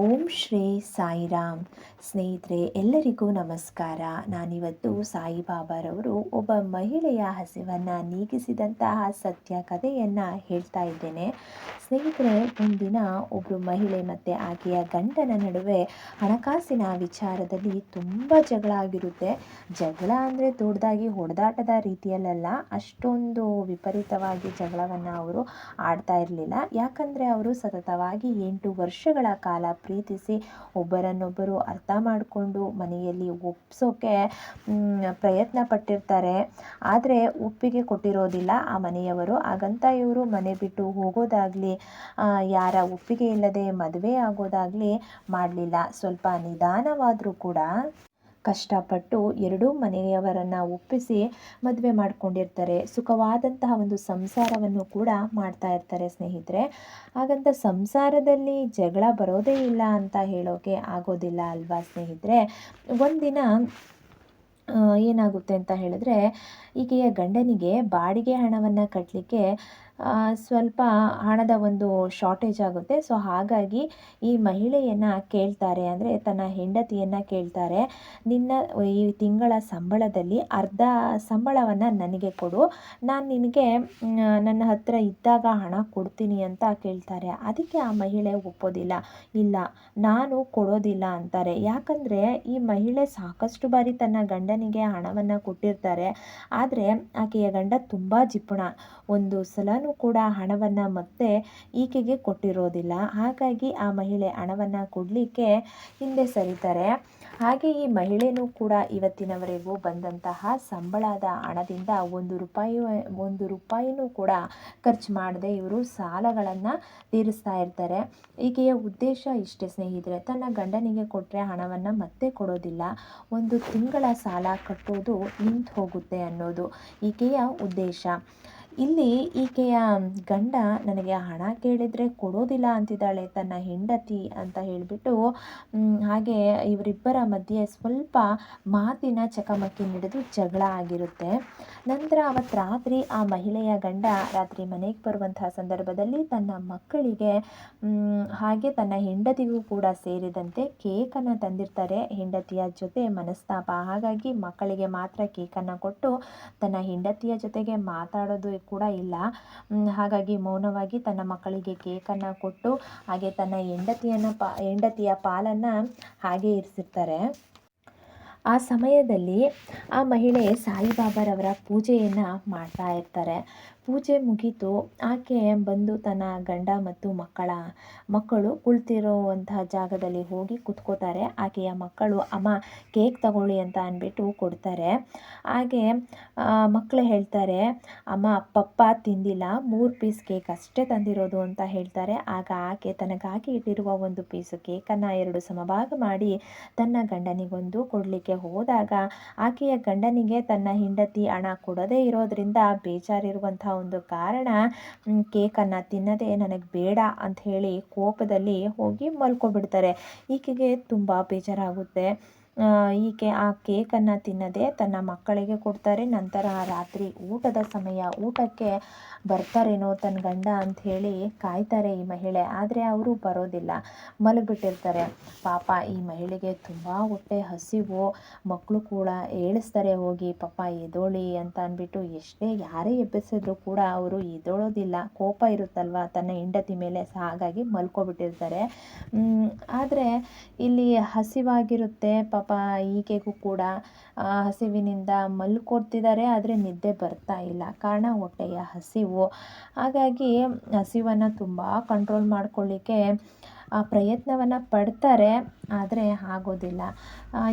ಓಂ ಶ್ರೀ ಸಾಯಿರಾಮ್. ಸ್ನೇಹಿತರೆ, ಎಲ್ಲರಿಗೂ ನಮಸ್ಕಾರ. ನಾನಿವತ್ತು ಸಾಯಿಬಾಬಾರವರು ಒಬ್ಬ ಮಹಿಳೆಯ ಹಸಿವನ್ನು ನೀಗಿಸಿದಂತಹ ಸತ್ಯ ಕಥೆಯನ್ನು ಹೇಳ್ತಾ ಇದ್ದೇನೆ. ಸ್ನೇಹಿತರೆ ಒಂದಿನ ಒಬ್ಬರು ಮಹಿಳೆ ಮತ್ತು ಆಕೆಯ ಗಂಡನ ನಡುವೆ ಹಣಕಾಸಿನ ವಿಚಾರದಲ್ಲಿ ತುಂಬ ಜಗಳ ಆಗಿರುತ್ತೆ. ಜಗಳ ಅಂದರೆ ದೊಡ್ಡದಾಗಿ ಹೊಡೆದಾಟದ ರೀತಿಯಲ್ಲ ಅಷ್ಟೊಂದು ವಿಪರೀತವಾಗಿ ಜಗಳವನ್ನು ಅವರು ಆಡ್ತಾ ಇರಲಿಲ್ಲ. ಯಾಕಂದರೆ ಅವರು ಸತತವಾಗಿ ಎಂಟು ವರ್ಷಗಳ ಕಾಲ ಪ್ರೀತಿಸಿ ಒಬ್ಬರನ್ನೊಬ್ಬರು ಅರ್ಥ ಮಾಡಿಕೊಂಡು ಮನೆಯಲ್ಲಿ ಒಪ್ಸೋಕೆ ಪ್ರಯತ್ನ ಪಟ್ಟಿರ್ತಾರೆ. ಆದರೆ ಒಪ್ಪಿಗೆ ಕೊಟ್ಟಿರೋದಿಲ್ಲ ಆ ಮನೆಯವರು. ಹಾಗಂತ ಇವರು ಮನೆ ಬಿಟ್ಟು ಹೋಗೋದಾಗಲಿ ಯಾರ ಒಪ್ಪಿಗೆ ಇಲ್ಲದೆ ಮದುವೆ ಆಗೋದಾಗಲಿ ಮಾಡಲಿಲ್ಲ. ಸ್ವಲ್ಪ ನಿಧಾನವಾದರೂ ಕೂಡ ಕಷ್ಟಪಟ್ಟು ಎರಡೂ ಮನೆಯವರನ್ನು ಒಪ್ಪಿಸಿ ಮದುವೆ ಮಾಡಿಕೊಂಡಿರ್ತಾರೆ. ಸುಖವಾದಂತಹ ಒಂದು ಸಂಸಾರವನ್ನು ಕೂಡ ಮಾಡ್ತಾ ಇರ್ತಾರೆ ಸ್ನೇಹಿತರೆ. ಹಾಗಂತ ಸಂಸಾರದಲ್ಲಿ ಜಗಳ ಬರೋದೇ ಇಲ್ಲ ಅಂತ ಹೇಳೋಕೆ ಆಗೋದಿಲ್ಲ ಅಲ್ವಾ ಸ್ನೇಹಿತರೆ? ಒಂದಿನ ಏನಾಗುತ್ತೆ ಅಂತ ಹೇಳಿದ್ರೆ, ಈಕೆಯ ಗಂಡನಿಗೆ ಬಾಡಿಗೆ ಹಣವನ್ನು ಕಟ್ಟಲಿಕ್ಕೆ ಸ್ವಲ್ಪ ಹಣದ ಒಂದು ಶಾರ್ಟೇಜ್ ಆಗುತ್ತೆ. ಸೊ ಹಾಗಾಗಿ ಈ ಮಹಿಳೆಯನ್ನು ಕೇಳ್ತಾರೆ, ಅಂದರೆ ತನ್ನ ಹೆಂಡತಿಯನ್ನು ಕೇಳ್ತಾರೆ, ನಿನ್ನ ಈ ತಿಂಗಳ ಸಂಬಳದಲ್ಲಿ ಅರ್ಧ ಸಂಬಳವನ್ನು ನನಗೆ ಕೊಡು. ನಾನು ನಿನಗೆ ನನ್ನ ಹತ್ತಿರ ಇದ್ದಾಗ ಹಣ ಕೊಡ್ತೀನಿ ಅಂತ ಕೇಳ್ತಾರೆ. ಅದಕ್ಕೆ ಆ ಮಹಿಳೆ ಒಪ್ಪೋದಿಲ್ಲ. ಇಲ್ಲ, ನಾನು ಕೊಡೋದಿಲ್ಲ ಅಂತಾರೆ. ಯಾಕಂದರೆ ಈ ಮಹಿಳೆ ಸಾಕಷ್ಟು ಬಾರಿ ತನ್ನ ಗಂಡನಿಗೆ ಹಣವನ್ನು ಕೊಟ್ಟಿರ್ತಾರೆ. ಆದರೆ ಆಕೆಯ ಗಂಡ ತುಂಬ ಜಿಪುಣ ಒಂದು ಸಲನೂ ಕೂಡ ಹಣವನ್ನು ಮತ್ತೆ ಈಕೆಗೆ ಕೊಟ್ಟಿರೋದಿಲ್ಲ. ಹಾಗಾಗಿ ಆ ಮಹಿಳೆ ಹಣವನ್ನು ಕೊಡಲಿಕ್ಕೆ ಹಿಂದೆ ಸರಿತಾರೆ. ಹಾಗೆ ಈ ಮಹಿಳೆನೂ ಕೂಡ ಇವತ್ತಿನವರೆಗೂ ಬಂದಂತಹ ಸಂಬಳದ ಹಣದಿಂದ ಒಂದು ರೂಪಾಯಿ, ಒಂದು ರೂಪಾಯಿನೂ ಕೂಡ ಖರ್ಚು ಮಾಡದೆ ಇವರು ಸಾಲಗಳನ್ನು ತೀರಿಸ್ತಾ ಇರ್ತಾರೆ. ಈಕೆಯ ಉದ್ದೇಶ ಇಷ್ಟೇ ಸ್ನೇಹಿತರೆ, ತನ್ನ ಗಂಡನಿಗೆ ಕೊಟ್ಟರೆ ಹಣವನ್ನು ಮತ್ತೆ ಕೊಡೋದಿಲ್ಲ. ಒಂದು ತಿಂಗಳ ಸಾಲ ಕಟ್ಟೋದು ನಿಂತು ಹೋಗುತ್ತೆ ಅನ್ನೋದು ಈಕೆಯ ಉದ್ದೇಶ. ಇಲ್ಲಿ ಈಕೆಯ ಗಂಡ ನನಗೆ ಹಣ ಕೇಳಿದರೆ ಕೊಡೋದಿಲ್ಲ ಅಂತಿದ್ದಾಳೆ, ತನ್ನ ಹೆಂಡತಿ ಅಂತ ಹೇಳಿಬಿಟ್ಟು ಹಾಗೆ ಇವರಿಬ್ಬರ ಮಧ್ಯೆ ಸ್ವಲ್ಪ ಮಾತಿನ ಚಕಮಕಿ ನಡೆದು ಜಗಳ ಆಗಿರುತ್ತೆ. ನಂತರ ಅವತ್ತು ರಾತ್ರಿ ಆ ಮಹಿಳೆಯ ಗಂಡ ರಾತ್ರಿ ಮನೆಗೆ ಬರುವಂತಹ ಸಂದರ್ಭದಲ್ಲಿ ತನ್ನ ಮಕ್ಕಳಿಗೆ ಹಾಗೆ ತನ್ನ ಹೆಂಡತಿಗೂ ಕೂಡ ಸೇರಿದಂತೆ ಕೇಕನ್ನು ತಂದಿರ್ತಾರೆ. ಹೆಂಡತಿಯ ಜೊತೆ ಮನಸ್ತಾಪ. ಹಾಗಾಗಿ ಮಕ್ಕಳಿಗೆ ಮಾತ್ರ ಕೇಕನ್ನು ಕೊಟ್ಟು ತನ್ನ ಹೆಂಡತಿಯ ಜೊತೆಗೆ ಮಾತಾಡೋದು ಕೂಡ ಇಲ್ಲ. ಹಾಗಾಗಿ ಮೌನವಾಗಿ ತನ್ನ ಮಕ್ಕಳಿಗೆ ಕೇಕನ್ನು ಕೊಟ್ಟು ಹಾಗೆ ತನ್ನ ಹೆಂಡತಿಯನ್ನು ಪಾ, ಹೆಂಡತಿಯ ಪಾಲನ್ನು ಹಾಗೆ ಇರಿಸಿರ್ತಾರೆ. ಆ ಸಮಯದಲ್ಲಿ ಆ ಮಹಿಳೆ ಸಾಯಿಬಾಬಾರವರ ಪೂಜೆಯನ್ನು ಮಾಡ್ತಾ ಇರ್ತಾರೆ. ಪೂಜೆ ಮುಗೀತು, ಆಕೆ ಬಂದು ತನ್ನ ಗಂಡ ಮತ್ತು ಮಕ್ಕಳ ಮಕ್ಕಳು ಕುಳಿತಿರುವಂತಹ ಜಾಗದಲ್ಲಿ ಹೋಗಿ ಕುತ್ಕೋತಾರೆ. ಆಕೆಯ ಮಕ್ಕಳು, ಅಮ್ಮ, ಕೇಕ್ ತಗೊಳ್ಳಿ ಅಂತ ಅಂದ್ಬಿಟ್ಟು ಕೊಡ್ತಾರೆ. ಹಾಗೆ ಮಕ್ಕಳು ಹೇಳ್ತಾರೆ, ಅಮ್ಮ, ಪಪ್ಪ ತಿಂದಿಲ್ಲ, ಮೂರು ಪೀಸ್ ಕೇಕ್ ಅಷ್ಟೇ ತಂದಿರೋದು ಅಂತ ಹೇಳ್ತಾರೆ. ಆಗ ಆಕೆ ತನಗಾಗಿ ಇಟ್ಟಿರುವ ಒಂದು ಪೀಸು ಕೇಕನ್ನು ಎರಡು ಸಮಭಾಗ ಮಾಡಿ ತನ್ನ ಗಂಡನಿಗೊಂದು ಕೊಡಲಿಕ್ಕೆ ಹೋದಾಗ, ಆಕೆಯ ಗಂಡನಿಗೆ ತನ್ನ ಹೆಂಡತಿ ಹಣ ಕೊಡದೇ ಇರೋದ್ರಿಂದ ಬೇಜಾರಿರುವಂಥ ಒಂದು ಕಾರಣ ಕೇಕನ್ನು ತಿನ್ನದೆ ನನಗೆ ಬೇಡ ಅಂತ ಹೇಳಿ ಕೋಪದಲ್ಲಿ ಹೋಗಿ ಮಲ್ಕೊಬಿಡ್ತಾರೆ. ಈಕೆಗೆ ತುಂಬ ಬೇಜಾರಾಗುತ್ತೆ. ಈಕೆ ಆ ಕೇಕನ್ನು ತಿನ್ನದೆ ತನ್ನ ಮಕ್ಕಳಿಗೆ ಕೊಡ್ತಾರೆ. ನಂತರ ರಾತ್ರಿ ಊಟದ ಸಮಯ. ಊಟಕ್ಕೆ ಬರ್ತಾರೇನೋ ತನ್ನ ಗಂಡ ಅಂತ ಹೇಳಿ ಕಾಯ್ತಾರೆ ಈ ಮಹಿಳೆ. ಆದರೆ ಅವರು ಬರೋದಿಲ್ಲ. ಮಲಗಿಬಿಟ್ಟಿರ್ತಾರೆ. ಪಾಪ ಈ ಮಹಿಳೆಗೆ ತುಂಬ ಹೊಟ್ಟೆ ಹಸಿವು. ಮಕ್ಕಳು ಕೂಡ ಏಳಿಸ್ತಾರೆ ಹೋಗಿ, ಪಾಪ ಎದೋಳಿ ಅಂತ ಅಂದ್ಬಿಟ್ಟು ಎಷ್ಟೇ ಯಾರೇ ಎಬ್ಬಿಸಿದ್ರು ಕೂಡ ಅವರು ಎದೋಳೋದಿಲ್ಲ. ಕೋಪ ಇರುತ್ತಲ್ವ? ತನ್ನ ಹೆಂಡತಿ ಮೇಲೆ ಹಾಗಾಗಿ ಮಲ್ಕೊಬಿಟ್ಟಿರ್ತಾರೆ. ಆದರೆ ಇಲ್ಲಿ ಹಸಿವಾಗಿರುತ್ತೆ. ಪಾಪ ಈಕೆಗೂ ಕೂಡ ಹಸಿವಿನಿಂದ ಮಲ್ಕೊಡ್ತಿದ್ದಾರೆ. ಆದರೆ ನಿದ್ದೆ ಬರ್ತಾ ಇಲ್ಲ. ಕಾರಣ ಹೊಟ್ಟೆಯ ಹಸಿವು. ಹಾಗಾಗಿ ಹಸಿವನ್ನು ತುಂಬ ಕಂಟ್ರೋಲ್ ಮಾಡ್ಕೊಳ್ಳಿಕ್ಕೆ ಪ್ರಯತ್ನವನ್ನು ಪಡ್ತಾರೆ. ಆದರೆ ಆಗೋದಿಲ್ಲ.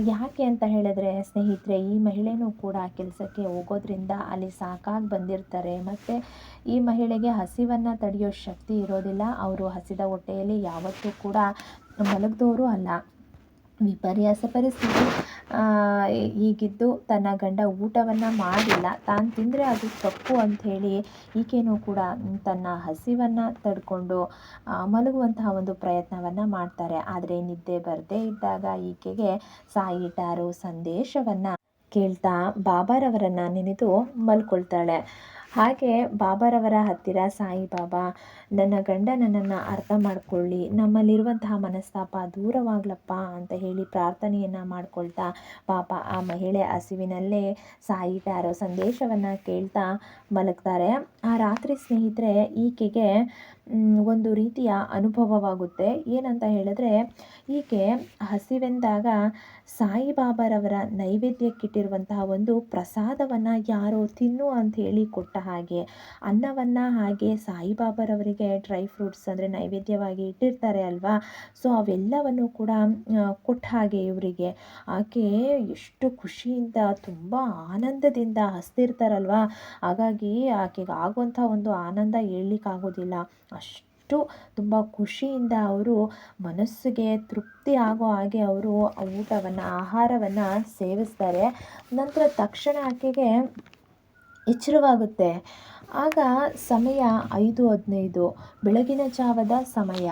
ಯಾಕೆ ಅಂತ ಹೇಳಿದ್ರೆ, ಸ್ನೇಹಿತರೆ, ಈ ಮಹಿಳೆನೂ ಕೂಡ ಕೆಲಸಕ್ಕೆ ಹೋಗೋದ್ರಿಂದ ಅಲ್ಲಿ ಸಾಕಾಗಿ ಬಂದಿರ್ತಾರೆ. ಮತ್ತು ಈ ಮಹಿಳೆಗೆ ಹಸಿವನ್ನು ತಡೆಯೋ ಶಕ್ತಿ ಇರೋದಿಲ್ಲ. ಅವರು ಹಸಿದ ಹೊಟ್ಟೆಯಲ್ಲಿ ಯಾವತ್ತೂ ಕೂಡ ಮಲಗಿದವರು ಅಲ್ಲ. ವಿಪರ್ಯಾಸ ಪರಿಸ್ಥಿತಿ ಹೀಗಿದ್ದು ತನ್ನ ಗಂಡ ಊಟವನ್ನು ಮಾಡಿಲ್ಲ. ತಾನು ತಿಂದರೆ ಅದು ತಪ್ಪು ಅಂಥೇಳಿ ಈಕೆಯೂ ಕೂಡ ತನ್ನ ಹಸಿವನ್ನು ತಡ್ಕೊಂಡು ಮಲಗುವಂತಹ ಒಂದು ಪ್ರಯತ್ನವನ್ನು ಮಾಡ್ತಾರೆ. ಆದರೆ ನಿದ್ದೆ ಬರದೇ ಇದ್ದಾಗ ಈಕೆಗೆ ಸಾಯಿಟಾರು ಸಂದೇಶವನ್ನು ಕೇಳ್ತಾ ಬಾಬಾರವರನ್ನು ನೆನೆದು ಮಲ್ಕೊಳ್ತಾಳೆ. ಹಾಗೆ ಬಾಬಾರವರ ಹತ್ತಿರ ಸಾಯಿಬಾಬಾ, ನನ್ನ ಗಂಡ ನನ್ನನ್ನು ಅರ್ಥ ಮಾಡಿಕೊಳ್ಳಿ, ನಮ್ಮಲ್ಲಿರುವಂತಹ ಮನಸ್ತಾಪ ದೂರವಾಗ್ಲಪ್ಪ ಅಂತ ಹೇಳಿ ಪ್ರಾರ್ಥನೆಯನ್ನು ಮಾಡಿಕೊಳ್ತಾ ಪಾಪ ಆ ಮಹಿಳೆ ಹಸಿವಿನಲ್ಲೇ ಸಾಯಿ ಇರೋ ಸಂದೇಶವನ್ನು ಕೇಳ್ತಾ ಮಲಗ್ತಾರೆ. ಆ ರಾತ್ರಿ ಸ್ನೇಹಿತರೆ, ಈಕೆಗೆ ಒಂದು ರೀತಿಯ ಅನುಭವವಾಗುತ್ತೆ. ಏನಂತ ಹೇಳಿದ್ರೆ ಈಕೆ ಹಸಿವೆಂದಾಗ ಸಾಯಿಬಾಬಾರವರ ನೈವೇದ್ಯಕ್ಕಿಟ್ಟಿರುವಂತಹ ಒಂದು ಪ್ರಸಾದವನ್ನು ಯಾರೋ ತಿನ್ನು ಅಂತ ಹೇಳಿ ಕೊಟ್ಟ ಹಾಗೆ, ಅನ್ನವನ್ನು ಹಾಗೆ ಸಾಯಿಬಾಬಾರವರಿಗೆ ಡ್ರೈ ಫ್ರೂಟ್ಸ್ ಅಂದರೆ ನೈವೇದ್ಯವಾಗಿ ಇಟ್ಟಿರ್ತಾರೆ ಅಲ್ವಾ? ಸೊ, ಅವೆಲ್ಲವನ್ನು ಕೂಡ ಕೊಟ್ಟ ಹಾಗೆ ಇವರಿಗೆ. ಆಕೆ ಎಷ್ಟು ಖುಷಿಯಿಂದ, ತುಂಬ ಆನಂದದಿಂದ ಹಸ್ತಿರ್ತಾರಲ್ವಾ? ಹಾಗಾಗಿ ಆಕೆಗೆ ಆಗುವಂಥ ಒಂದು ಆನಂದ ಹೇಳ್ಲಿಕ್ಕಾಗೋದಿಲ್ಲ. ಅಷ್ಟು ತುಂಬ ಖುಷಿಯಿಂದ ಅವರು ಮನಸ್ಸಿಗೆ ತೃಪ್ತಿ ಆಗೋ ಹಾಗೆ ಅವರು ಊಟವನ್ನು, ಆಹಾರವನ್ನು ಸೇವಿಸ್ತಾರೆ. ನಂತರ ತಕ್ಷಣ ಆಕೆಗೆ ಎಚ್ಚರವಾಗುತ್ತೆ. ಆಗ ಸಮಯ ಐದು ಹದಿನೈದು, ಬೆಳಗಿನ ಜಾವದ ಸಮಯ.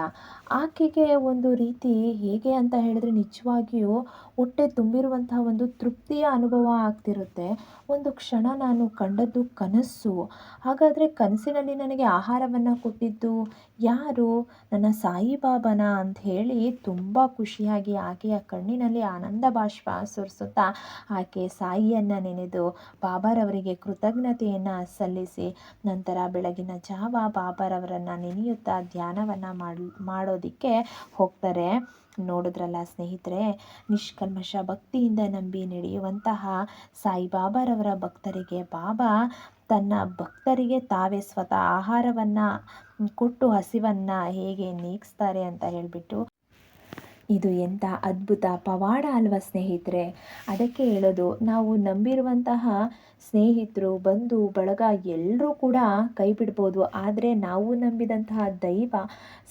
ಆಕೆಗೆ ಒಂದು ರೀತಿ ಹೇಗೆ ಅಂತ ಹೇಳಿದ್ರೆ ನಿಜವಾಗಿಯೂ ಹೊಟ್ಟೆ ತುಂಬಿರುವಂತಹ ಒಂದು ತೃಪ್ತಿಯ ಅನುಭವ ಆಗ್ತಿರುತ್ತೆ. ಒಂದು ಕ್ಷಣ ನಾನು ಕಂಡದ್ದು ಕನಸು. ಹಾಗಾದರೆ ಕನಸಿನಲ್ಲಿ ನನಗೆ ಆಹಾರವನ್ನು ಕೊಟ್ಟಿದ್ದು ಯಾರು? ನನ್ನ ಸಾಯಿಬಾಬನ ಅಂತ ಹೇಳಿ ತುಂಬ ಖುಷಿಯಾಗಿ ಆಕೆಯ ಕಣ್ಣಿನಲ್ಲಿ ಆನಂದ ಬಾಷ್ಪ ಸುರಿಸುತ್ತಾ ಆಕೆ ಸಾಯಿಯನ್ನು ನೆನೆದು, ಬಾಬಾರವರಿಗೆ ಕೃತಜ್ಞತೆಯನ್ನು ಸಲ್ಲಿಸಿ ನಂತರ ಬೆಳಗಿನ ಜಾವ ಬಾಬಾರವರನ್ನು ನೆನೆಯುತ್ತಾ ಧ್ಯಾನವನ್ನು ಮಾಡಿ, ಮಾಡೋದಕ್ಕೆ ಹೋಗ್ತಾರೆ. ನೋಡಿದ್ರಲ್ಲ ಸ್ನೇಹಿತರೆ, ನಿಷ್ಕಲ್ಮಶ ಭಕ್ತಿಯಿಂದ ನಂಬಿ ನಡೆಯುವಂತಹ ಸಾಯಿಬಾಬಾರವರ ಭಕ್ತರಿಗೆ ಬಾಬಾ ತನ್ನ ಭಕ್ತರಿಗೆ ತಾವೇ ಸ್ವತಃ ಆಹಾರವನ್ನು, ಕೊಟ್ಟು ಹಸಿವನ್ನು ಹೇಗೆ ನೀಗಿಸ್ತಾರೆ ಅಂತ ಹೇಳಿಬಿಟ್ಟು ಇದು ಎಂಥ ಅದ್ಭುತ ಪವಾಡ ಅಲ್ವ ಸ್ನೇಹಿತರೆ? ಅದಕ್ಕೆ ಹೇಳೋದು, ನಾವು ನಂಬಿರುವಂತಹ ಸ್ನೇಹಿತರು, ಬಂಧು, ಬಳಗ ಎಲ್ಲರೂ ಕೂಡ ಕೈ ಬಿಡ್ಬೋದು. ಆದರೆ ನಾವು ನಂಬಿದಂತಹ ದೈವ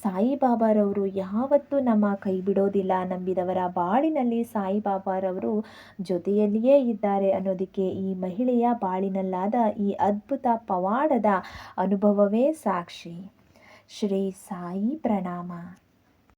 ಸಾಯಿಬಾಬಾರವರು ಯಾವತ್ತೂ ನಮ್ಮ ಕೈ ಬಿಡೋದಿಲ್ಲ. ನಂಬಿದವರ ಬಾಳಿನಲ್ಲಿ ಸಾಯಿಬಾಬಾರವರು ಜೊತೆಯಲ್ಲಿಯೇ ಇದ್ದಾರೆ ಅನ್ನೋದಕ್ಕೆ ಈ ಮಹಿಳೆಯ ಬಾಳಿನಲ್ಲಾದ ಈ ಅದ್ಭುತ ಪವಾಡದ ಅನುಭವವೇ ಸಾಕ್ಷಿ. ಶ್ರೀ ಸಾಯಿ ಪ್ರಣಾಮ.